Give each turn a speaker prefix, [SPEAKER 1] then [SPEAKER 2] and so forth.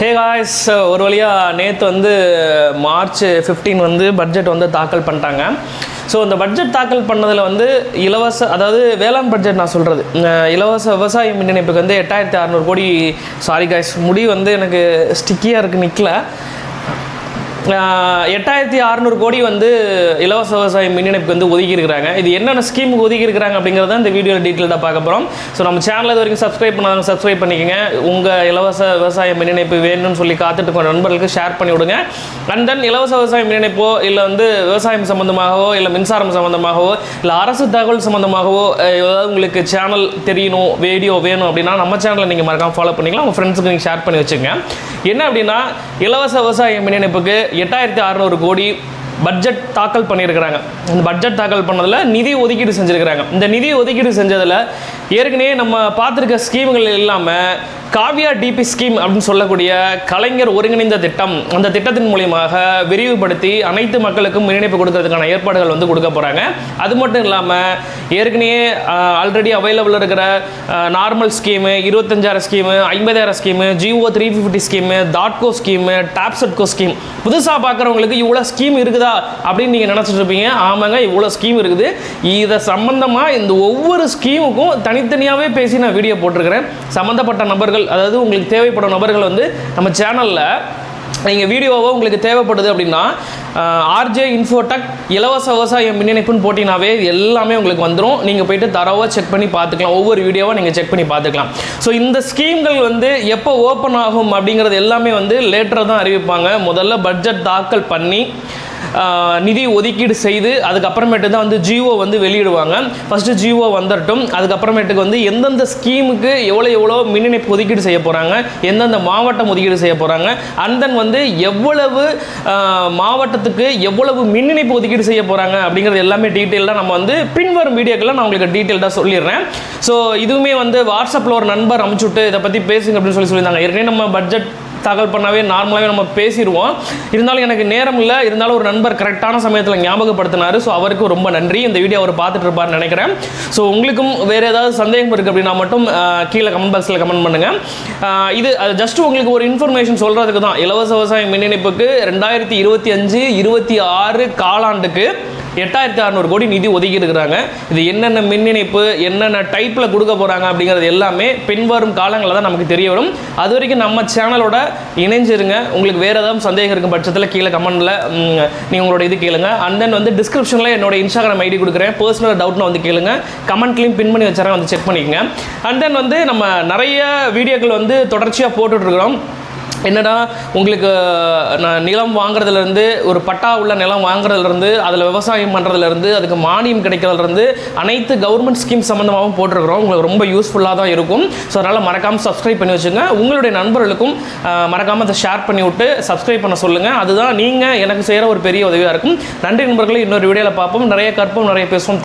[SPEAKER 1] Hey guys uh, ஒரு வழியாக நேற்று வந்து மார்ச் 15 வந்து பட்ஜெட் வந்து தாக்கல் பண்ணிட்டாங்க. ஸோ இந்த பட்ஜெட் தாக்கல் பண்ணதில் வந்து இலவச அதாவது வேளாண் பட்ஜெட் நான் சொல்கிறது இலவச விவசாய மின் இணைப்புக்கு வந்து எட்டாயிரத்தி அறநூறு கோடி சாரி காய்ஸ் முடி வந்து எனக்கு ஸ்டிக்கியாக இருக்குது நிற்கல எட்டாயிரத்தி அறநூறு கோடி வந்து இலவச விவசாய மின் இணைப்புக்கு வந்து ஒதுக்கி இருக்கிறாங்க இது என்னென்ன ஸ்கீமுக்கு ஒதுக்கி இருக்கிறாங்க அப்படிங்கிறத இந்த வீடியோவில் டீட்டெயிலாக பார்க்க போகிறோம் ஸோ நம்ம சேனல் இது வரைக்கும் சப்ஸ்கிரைப் பண்ணாங்க சப்ஸ்கிரைப் பண்ணிக்கோங்க. உங்கள் இலவச விவசாய மின் இணைப்பு வேணும்னு சொல்லி காத்துட்டு கொண்ட நண்பர்களுக்கு ஷேர் பண்ணி விடுங்க. அண்ட் தென் இலவச விவசாய மின் இணைப்போ இல்லை வந்து விவசாயம் சம்மந்தமாகவோ இல்லை மின்சாரம் சம்மந்தமாகவோ இல்லை அரசு தகவல் சம்மந்தமாகவோ ஏதாவது உங்களுக்கு சேனல் தெரியணும் வீடியோ வேணும் அப்படின்னா நம்ம சேனலை நீங்கள் மறக்காம ஃபாலோ பண்ணிக்கலாம். உங்கள் ஃப்ரெண்ட்ஸுக்கு நீங்கள் ஷேர் பண்ணி வச்சுங்க என்ன அப்படின்னா இலவச விவசாய மின் இணைப்புக்கு எட்டாயிரத்தி அறநூறு கோடி பட்ஜெட் தாக்கல் பண்ணியிருக்கிறாங்க. இந்த பட்ஜெட் தாக்கல் பண்ணதில் நிதி ஒதுக்கீடு செஞ்சுருக்கிறாங்க. இந்த நிதி ஒதுக்கீடு செஞ்சதில் ஏற்கனவே நம்ம பார்த்துருக்க ஸ்கீம்கள் இல்லாமல் காவியா டிபி ஸ்கீம் அப்படின்னு சொல்லக்கூடிய கலைஞர் ஒருங்கிணைந்த திட்டம் அந்த திட்டத்தின் மூலியமாக விரிவுபடுத்தி அனைத்து மக்களுக்கும் மின் இணைப்பு கொடுக்கறதுக்கான ஏற்பாடுகள் வந்து கொடுக்க போகிறாங்க அது மட்டும் இல்லாமல் ஏற்கனவே ஆல்ரெடி அவைலபிள் இருக்கிற நார்மல் ஸ்கீமு இருபத்தஞ்சாயிரம் ஸ்கீமு ஐம்பதாயிரம் scheme GO three fifty scheme தாட்கோ scheme TABCEDCO scheme புதுசாக பார்க்குறவங்களுக்கு இவ்வளோ ஸ்கீம் இருக்குதா அப்படின்னு நீங்கள் நினச்சிட்டு இருப்பீங்க. ஆமாங்க இவ்வளோ ஸ்கீம் இருக்குது. இதை சம்மந்தமாக இந்த ஒவ்வொரு ஸ்கீமுக்கும் தனித்தனியாகவே பேசி நான் வீடியோ போட்டிருக்கிறேன். சம்மந்தப்பட்ட நபர்கள் அதாவது உங்களுக்கு தேவைப்படும் நபர்கள் வந்து நம்ம சேனலில் நீங்கள் வீடியோவோ உங்களுக்கு தேவைப்படுது அப்படின்னா ஆர்ஜே இன்ஃபோடெக் இலவச விவசாயம் மின் இணைப்புன்னு போட்டினாவே இது எல்லாமே உங்களுக்கு வந்துடும் நீங்கள் போயிட்டு தரவாக செக் பண்ணி பார்த்துக்கலாம். ஒவ்வொரு வீடியோவாக நீங்கள் செக் பண்ணி பார்த்துக்கலாம். ஸோ இந்த ஸ்கீம்கள் வந்து எப்போ ஓப்பன் ஆகும் அப்படிங்கிறது எல்லாமே வந்து லேட்டராக தான் அறிவிப்பாங்க. முதல்ல பட்ஜெட் தாக்கல் பண்ணி நிதி ஒதுக்கீடு செய்து அதுக்கப்புறமேட்டு தான் வந்து ஜிஓ வந்து வெளியிடுவாங்க. ஃபஸ்ட்டு ஜிஓ வந்துடட்டும் அதுக்கப்புறமேட்டுக்கு வந்து எந்தெந்த ஸ்கீமுக்கு எவ்வளோ எவ்வளோ மின் இணைப்பு ஒதுக்கீடு செய்ய போகிறாங்க எந்தெந்த மாவட்டம் ஒதுக்கீடு செய்ய போகிறாங்க அண்ட் தென் வந்து எவ்வளவு மாவட்டத்துக்கு எவ்வளவு மின் இணைப்பு ஒதுக்கீடு செய்ய போகிறாங்க அப்படிங்கிறது எல்லாமே டீட்டெயிலாக நம்ம வந்து பின்வரும் வீடியோக்கெல்லாம் நான் உங்களுக்கு டீட்டெயில்டாக சொல்லிடுறேன். ஸோ இதுவுமே வந்து வாட்ஸ்அப்பில் ஒரு நண்பர் அமுச்சுட்டு இதை பற்றி பேசுங்க அப்படின்னு சொல்லி சொல்லியிருந்தாங்க. ஏற்கனவே நம்ம பட்ஜெட் தகவல் பண்ணாவே நார்மலாகவே நம்ம பேசிடுவோம். இருந்தாலும் எனக்கு நேரம் இல்லை. இருந்தாலும் ஒரு நண்பர் கரெக்டான சமயத்தில் ஞாபகப்படுத்தினார். ஸோ அவருக்கு ரொம்ப நன்றி. இந்த வீடியோ அவர் பார்த்துட்டு இருப்பார்னு நினைக்கிறேன். ஸோ உங்களுக்கும் வேறு ஏதாவது சந்தேகம் இருக்குது அப்படின்னா மட்டும் கீழே கமெண்ட் பாக்ஸில் கமெண்ட் பண்ணுங்கள் இது ஜஸ்ட் உங்களுக்கு ஒரு இன்ஃபர்மேஷன் சொல்கிறதுக்கு தான். இலவச விவசாய மின் இணைப்புக்கு ரெண்டாயிரத்தி இருபத்தி அஞ்சு இருபத்தி ஆறு காலாண்டுக்கு எட்டாயிரத்தி அறநூறு கோடி நிதி ஒதுக்கி இருக்கிறாங்க. இது என்னென்ன மின் இணைப்பு என்னென்ன டைப்பில் கொடுக்க போகிறாங்க அப்படிங்கிறது எல்லாமே பின்வரும் காலங்களில் தான் நமக்கு தெரிய வரும். அது வரைக்கும் நம்ம சேனலோட இணைஞ்சிருங்க. உங்களுக்கு வேறு ஏதாவது சந்தேகம் இருக்கும் பட்சத்தில் கீழே கமெண்டில் நீங்கள் உங்களோட இது கேளுங்க. அண்ட் தென் வந்து டிஸ்கிரிப்ஷனில் என்னோட இன்ஸ்டாகிராம் ஐடி கொடுக்குறேன். பர்சனல் டவுட்னு வந்து கேளுங்க. கமெண்ட்லையும் பின் பண்ணி வச்சுறேன். வந்து செக் பண்ணிக்கங்க. அண்ட் தென் வந்து நம்ம நிறைய வீடியோக்கள் வந்து தொடர்ச்சியாக போட்டுட்ருக்குறோம் என்னடா உங்களுக்கு நான் நிலம் வாங்குறதுலேருந்து ஒரு பட்டா உள்ள நிலம் வாங்குறதுலேருந்து அதில் விவசாயம் பண்ணுறதுலேருந்து அதுக்கு மானியம் கிடைக்கிறதுலேருந்து அனைத்து கவர்மெண்ட் ஸ்கீம் சம்மந்தமாகவும் போட்டிருக்கிறோம். உங்களுக்கு ரொம்ப யூஸ்ஃபுல்லாக தான் இருக்கும். ஸோ அதனால் மறக்காமல் சப்ஸ்கிரைப் பண்ணி வச்சுங்க உங்களுடைய நண்பர்களுக்கும் மறக்காமல் அதை ஷேர் பண்ணி விட்டு சப்ஸ்கிரைப் பண்ண சொல்லுங்கள் அதுதான் நீங்கள் எனக்கு செய்கிற ஒரு பெரிய உதவியாக இருக்கும். நன்றி நண்பர்களை இன்னொரு வீடியோவில் பார்ப்போம். நிறைய கற்போம் நிறைய பேசுவோம்.